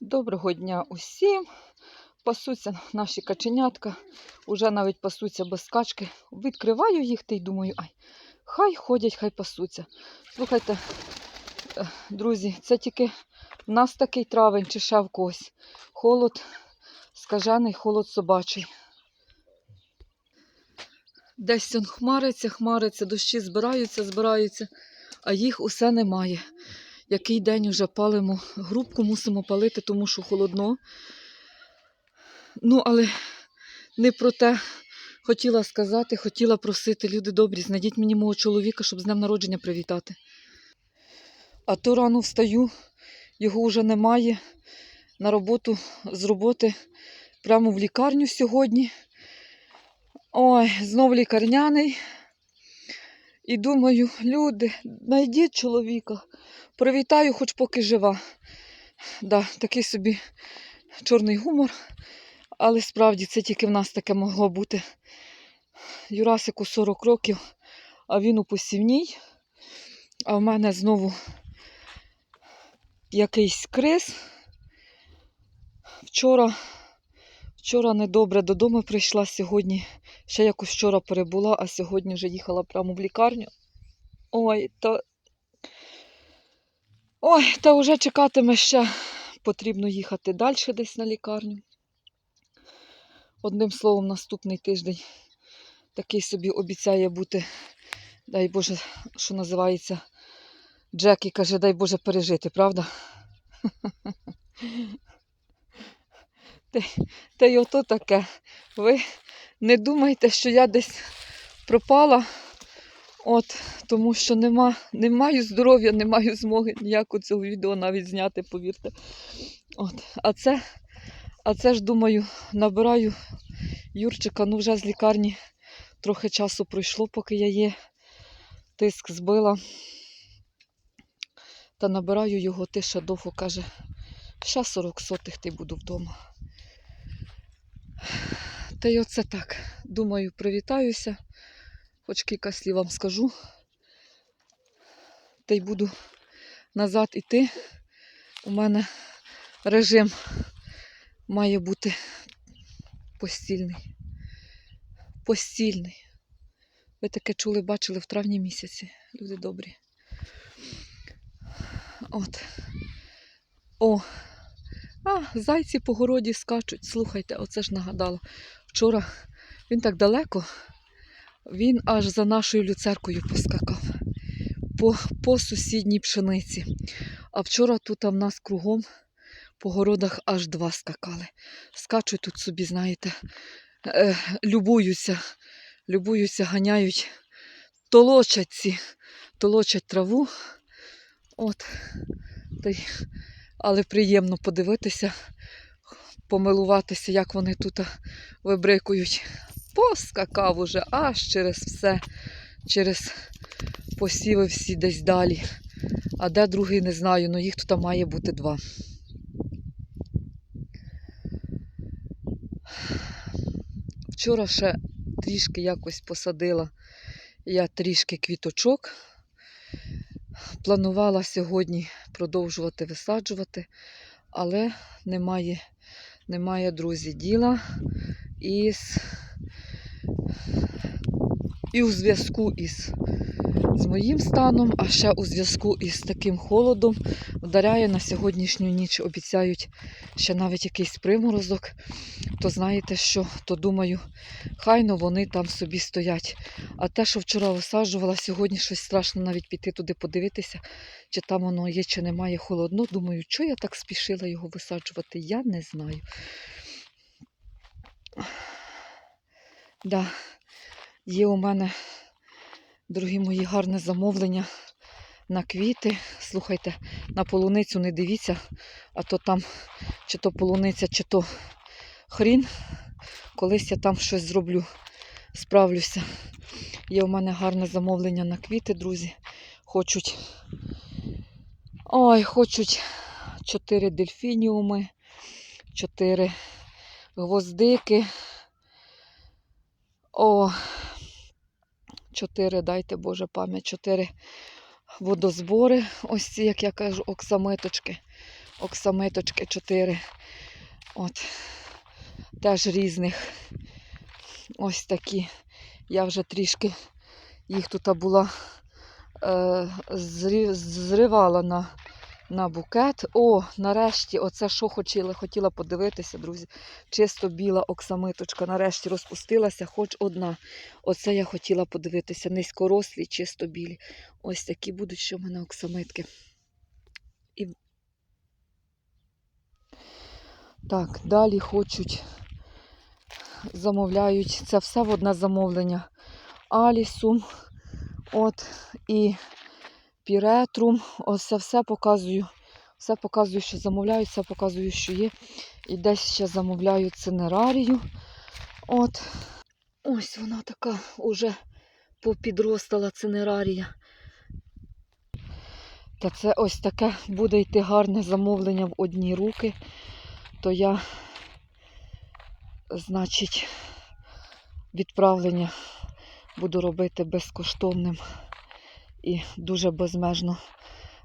Доброго дня усім. Пасуться наші каченятка. Уже навіть пасуться без скачки. Відкриваю їх та й думаю, ай, хай ходять, хай пасуться. Слухайте, е, друзі, це тільки в нас такий травень чи ще в когось. Холод скажений, холод собачий. Десь он хмариться, хмариться, дощі збираються, збираються, а їх усе немає. Який день уже палимо грубку, мусимо палити, тому що холодно. Ну, але не про те хотіла сказати, хотіла просити, люди добрі, знайдіть мені мого чоловіка, щоб з днем народження привітати. А то рано встаю, його вже немає. На роботу з роботи прямо в лікарню сьогодні. Ой, знов лікарняний. І думаю, люди, знайдіть чоловіка. Привітаю, хоч поки жива. Да, такий собі чорний гумор, але справді це тільки в нас таке могло бути. Юрасику 40 років, а він у посівній. А в мене знову якийсь криз. Вчора, вчора недобре додому прийшла сьогодні. Ще якось вчора перебула, а сьогодні вже їхала прямо в лікарню. Ой, та Ой, та вже чекатиме ще. Потрібно їхати далі десь на лікарню. Одним словом, наступний тиждень такий собі обіцяє бути, дай Боже, що називається, Джекі каже, дай Боже пережити, правда? Та, та й ото таке. Ви не думайте, що я десь пропала. От, тому що нема, не маю здоров'я, не маю змоги ніякого цього відео навіть зняти, повірте. От, а це, а це ж думаю, набираю Юрчика, ну вже з лікарні трохи часу пройшло, поки я є. Тиск збила. Та набираю його, ти ще довго каже, ще 40 сотих ти буду вдома. Та й оце так. Думаю, привітаюся хоч кілька слів вам скажу. Та й буду назад іти. У мене режим має бути постільний. Постільний. Ви таке чули, бачили в травні місяці, люди добрі. От. О! А, зайці по городі скачуть. Слухайте, оце ж нагадала. Вчора він так далеко. Він аж за нашою люцеркою поскакав по, по сусідній пшениці. А вчора тут в нас кругом по городах аж два скакали. Скачуть тут собі, знаєте, е, любуються, любуються, ганяють, толочать ці, толочать траву. От, та але приємно подивитися, помилуватися, як вони тут вибрикують поскакав уже аж через все, через посіви всі десь далі. А де другий не знаю, але їх тут має бути два. Вчора ще трішки якось посадила я трішки квіточок. Планувала сьогодні продовжувати висаджувати, але немає, немає друзі, діла. Із і у зв'язку із з моїм станом, а ще у зв'язку із таким холодом вдаряє на сьогоднішню ніч. Обіцяють ще навіть якийсь приморозок. То знаєте що, то думаю, хайно вони там собі стоять. А те, що вчора висаджувала, сьогодні щось страшно навіть піти туди подивитися, чи там воно є, чи немає холодно. Думаю, що я так спішила його висаджувати, я не знаю. Да. Є у мене, дорогі мої, гарне замовлення на квіти. Слухайте, на полуницю не дивіться, а то там чи то полуниця, чи то хрін. Колись я там щось зроблю, справлюся. Є у мене гарне замовлення на квіти, друзі. Хочуть. Ой, хочуть чотири дельфініуми, чотири гвоздики. О, чотири, дайте Боже пам'ять, чотири водозбори. Ось ці, як я кажу, оксамиточки. оксамиточки чотири. От. Теж різних. Ось такі. Я вже трішки їх тут була е, зривала на, на букет. О, нарешті, оце що хотіла, хотіла подивитися, друзі. Чисто біла оксамиточка. Нарешті розпустилася, хоч одна. Оце я хотіла подивитися. Низькорослі, чисто білі. Ось такі будуть, що в мене оксамитки. І... Так, далі хочуть, замовляють. Це все в одне замовлення. Алісум, от, і піретрум. Ось це все показую. Все показую, що замовляю, все показую, що є. І десь ще замовляю цинерарію. От. Ось вона така уже попідростала цинерарія. Та це ось таке буде йти гарне замовлення в одні руки. То я, значить, відправлення буду робити безкоштовним і дуже безмежно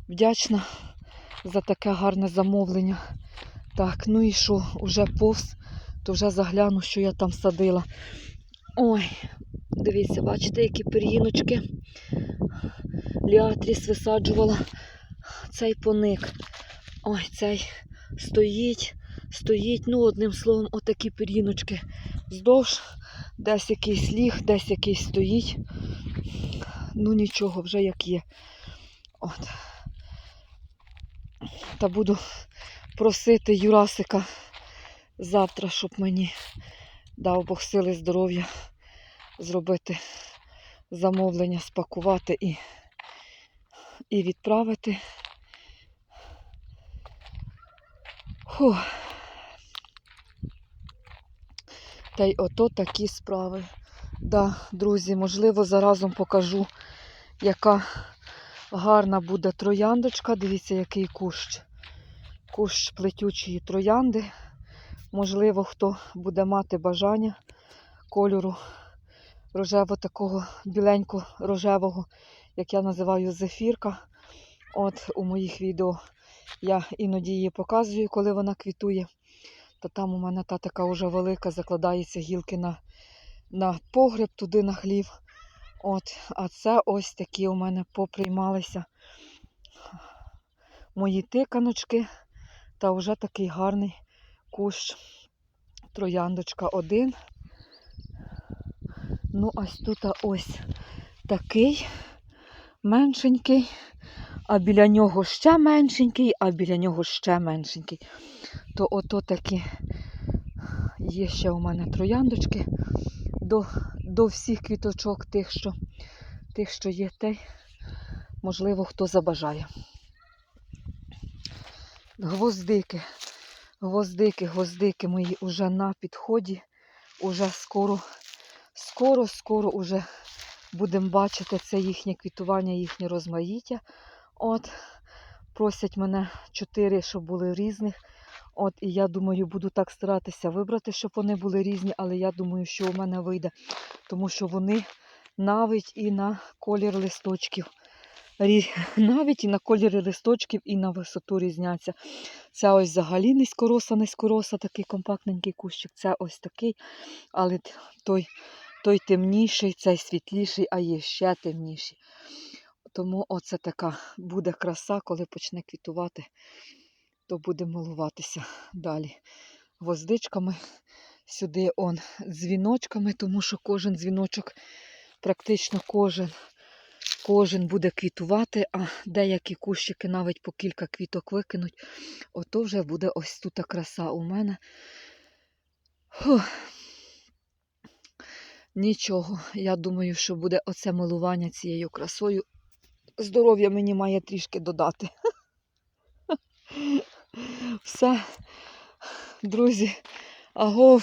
вдячна за таке гарне замовлення. Так, ну і що, уже повз, то вже загляну, що я там садила. Ой, дивіться, бачите, які пир'їночки. Ліатріс висаджувала. Цей поник. Ой, цей стоїть, стоїть, ну, одним словом, отакі пир'їночки вздовж. Десь якийсь ліг, десь якийсь стоїть. Ну нічого, вже як є. От. Та буду просити Юрасика завтра, щоб мені дав Бог сили здоров'я зробити замовлення, спакувати і, і відправити. Фух. Та й ото такі справи. Да, друзі, можливо, заразом покажу, яка гарна буде трояндочка. Дивіться, який кущ. Кущ плетючої троянди. Можливо, хто буде мати бажання кольору рожево такого біленько-рожевого, як я називаю зефірка. От у моїх відео я іноді її показую, коли вона квітує. То там у мене та така вже велика, закладається гілки на, на погреб, туди на хлів. От, а це ось такі у мене поприймалися мої тиканочки. Та вже такий гарний кущ. Трояндочка один. Ну, ось тут ось такий меншенький, а біля нього ще меншенький, а біля нього ще меншенький. То ото такі є ще у мене трояндочки до, до всіх квіточок тих, що, тих, що є, те, можливо, хто забажає. Гвоздики, гвоздики, гвоздики мої вже на підході. Уже скоро, скоро, скоро уже будемо бачити це їхнє квітування, їхнє розмаїття. От, просять мене чотири, щоб були різних. От, і я думаю, буду так старатися вибрати, щоб вони були різні, але я думаю, що у мене вийде, тому що вони навіть і на колір листочків. Навіть і на кольори листочків, і на висоту різняться. Це ось взагалі низькороса, низькороса, такий компактненький кущик. Це ось такий, але той, той темніший, цей світліший, а є ще темніший. Тому оце така буде краса, коли почне квітувати, то буде милуватися далі. Гвоздичками сюди он дзвіночками, тому що кожен дзвіночок, практично кожен, кожен буде квітувати, а деякі кущики навіть по кілька квіток викинуть. Ото вже буде ось тут краса у мене. Фух. Нічого, я думаю, що буде оце милування цією красою. Здоров'я мені має трішки додати. Все, друзі, агов.